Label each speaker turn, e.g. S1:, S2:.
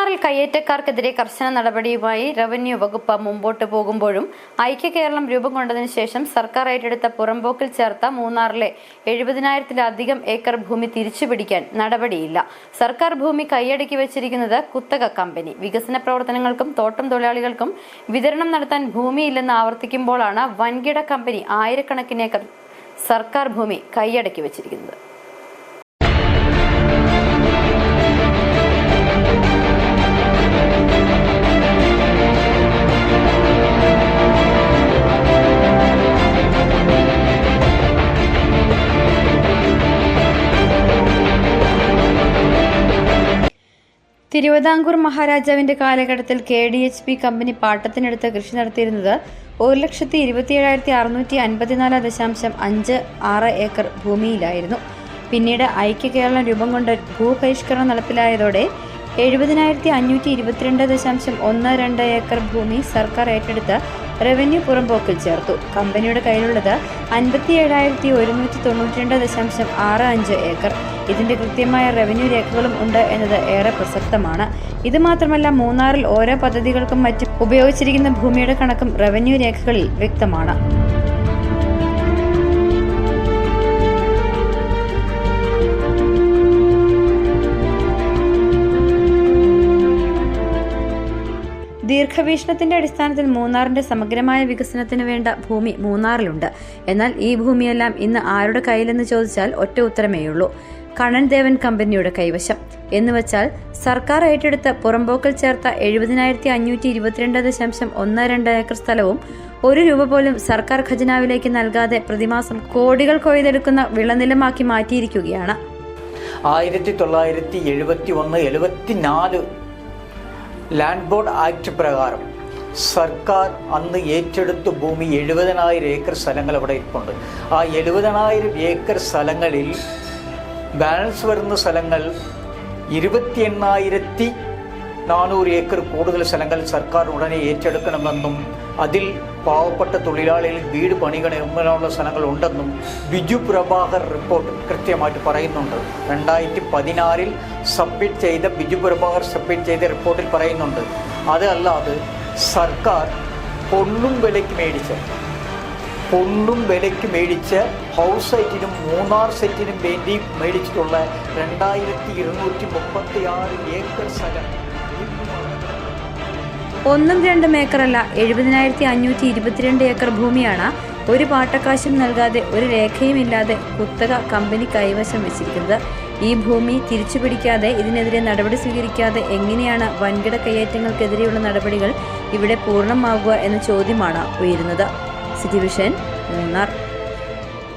S1: മൂന്നാറിൽ കയ്യേറ്റക്കാർക്കെതിരെ കർശന നടപടിയുമായി റവന്യൂ വകുപ്പ് മുമ്പോട്ട് പോകുമ്പോഴും ഐക്യ കേരളം രൂപം കൊണ്ടതിന് ശേഷം സർക്കാർ ഏറ്റെടുത്ത പുറമ്പോക്കിൽ ചേർത്ത മൂന്നാറിലെ എഴുപതിനായിരത്തിലധികം ഏക്കർ ഭൂമി തിരിച്ചുപിടിക്കാൻ നടപടിയില്ല. സർക്കാർ ഭൂമി കൈയടക്കി വെച്ചിരിക്കുന്നത് കുത്തക കമ്പനി. വികസന പ്രവർത്തനങ്ങൾക്കും തോട്ടം തൊഴിലാളികൾക്കും വിതരണം നടത്താൻ ഭൂമിയില്ലെന്ന് ആവർത്തിക്കുമ്പോഴാണ് വൻകിട കമ്പനി ആയിരക്കണക്കിന് ഏക്കർ സർക്കാർ ഭൂമി കൈയടക്കി വെച്ചിരിക്കുന്നത്. തിരുവിതാംകൂർ മഹാരാജാവിന്റെ കാലഘട്ടത്തിൽ K D H P company പാട്ടത്തിനെടുത്ത് കൃഷി നടത്തിയിരുന്നത് ഒരു ലക്ഷത്തി ഇരുപത്തിയേഴായിരത്തി അറുന്നൂറ്റി അൻപത്തിനാല് ദശാംശം അഞ്ച് ആറ് ഏക്കർ ഭൂമിയിലായിരുന്നു. പിന്നീട് ഐക്യ കേരളം രൂപം കൊണ്ട് ഭൂപരിഷ്കരണം നടപ്പിലായതോടെ എഴുപതിനായിരത്തി അഞ്ഞൂറ്റി ഇരുപത്തിരണ്ട് ദശാംശം ഒന്ന് രണ്ട് ഏക്കർ ഭൂമി സർക്കാർ ഏറ്റെടുത്ത് റവന്യൂ പുറംപോക്കിൽ ചേർത്തു. കമ്പനിയുടെ കയ്യിലുള്ളത് അൻപത്തി ഏഴായിരത്തി ഒരുന്നൂറ്റി തൊണ്ണൂറ്റി രണ്ട് ദശാംശം ആറ് അഞ്ച് ഏക്കർ. ഇതിന്റെ കൃത്യമായ റവന്യൂ രേഖകളും ഉണ്ട് എന്നത് ഏറെ പ്രസക്തമാണ്. ഇത് മാത്രമല്ല മൂന്നാറിൽ ഓരോ പദ്ധതികൾക്കും മറ്റും ഉപയോഗിച്ചിരിക്കുന്ന ഭൂമിയുടെ കണക്കും റവന്യൂ രേഖകളിൽ വ്യക്തമാണ്. ദീർഘവീക്ഷണത്തിന്റെ അടിസ്ഥാനത്തിൽ മൂന്നാറിന്റെ സമഗ്രമായ വികസനത്തിന് വേണ്ട ഭൂമി മൂന്നാറിലുണ്ട്. എന്നാൽ ഈ ഭൂമിയെല്ലാം ഇന്ന് ആരുടെ കയ്യിലെന്ന് ചോദിച്ചാൽ ഒറ്റ ഉത്തരമേയുള്ളൂ. കണ്ണൻ കമ്പനിയുടെ കൈവശം. എന്നുവച്ചാൽ സർക്കാർ ഏറ്റെടുത്ത പുറമ്പോക്കൽ ചേർത്ത എഴുപതിനായിരത്തി അഞ്ഞൂറ്റി ഇരുപത്തിരണ്ട് ദശാംശം ഒന്ന് രണ്ട് ഏക്കർ സ്ഥലവും ഒരു രൂപ പോലും സർക്കാർ ഖജനാവിലേക്ക് നൽകാതെ പ്രതിമാസം കോടികൾ കൊയ്തെടുക്കുന്ന വിളനിലമാക്കി മാറ്റിയിരിക്കുകയാണ്.
S2: ആയിരത്തി തൊള്ളായിരത്തി എഴുപത്തി ഒന്ന് എഴുപത്തിനാല് ലാൻഡ് ബോർഡ് ആക്ട് പ്രകാരം സർക്കാർ അന്ന് ഏറ്റെടുത്ത ഭൂമി എഴുപതിനായിരം ഏക്കർ സ്ഥലങ്ങൾ അവിടെ ഇരിപ്പുണ്ട്. ആ എഴുപതിനായിരം ഏക്കർ സ്ഥലങ്ങളിൽ ബാലൻസ് വരുന്ന സ്ഥലങ്ങൾ ഇരുപത്തി എണ്ണായിരത്തി നാനൂറ് ഏക്കർ കൂടുതൽ സ്ഥലങ്ങൾ സർക്കാർ ഉടനെ ഏറ്റെടുക്കണമെന്നും അതിൽ പാവപ്പെട്ട തൊഴിലാളികൾ വീട് പണികണമെന്നുള്ള സ്ഥലങ്ങൾ ഉണ്ടെന്നും ബിജു പ്രഭാകർ റിപ്പോർട്ട് കൃത്യമായിട്ട് പറയുന്നുണ്ട്. രണ്ടായിരത്തി പതിനാറിൽ സബ്മിറ്റ് ചെയ്ത ബിജു പ്രഭാകർ സബ്മിറ്റ് ചെയ്ത റിപ്പോർട്ടിൽ പറയുന്നുണ്ട്. അതല്ലാതെ സർക്കാർ പൊണ്ണും വിലയ്ക്ക് മേടിച്ച് പൊണ്ണും വിലയ്ക്ക് മേടിച്ച് ഹൗസ് സൈറ്റിനും മൂന്നാർ സെറ്റിനും വേണ്ടി മേടിച്ചിട്ടുള്ള രണ്ടായിരത്തി ഇരുന്നൂറ്റി മുപ്പത്തി ആറ് ഏക്കർ സ്ഥലം
S1: ഒന്നും രണ്ടും ഏക്കറല്ല എഴുപതിനായിരത്തി അഞ്ഞൂറ്റി ഇരുപത്തിരണ്ട് ഏക്കർ ഭൂമിയാണ്. ഒരു പാട്ടക്കാശും നൽകാതെ ഒരു രേഖയുമില്ലാതെ കുത്തക കമ്പനി കൈവശം വെച്ചിരിക്കുന്നത്. ഈ ഭൂമി തിരിച്ചു പിടിക്കാതെ ഇതിനെതിരെ നടപടി സ്വീകരിക്കാതെ എങ്ങനെയാണ് വൻകിട കയ്യേറ്റങ്ങൾക്കെതിരെയുള്ള നടപടികൾ ഇവിടെ പൂർണമാകുക എന്ന ചോദ്യമാണ് ഉയരുന്നത്. City Vision Munnar.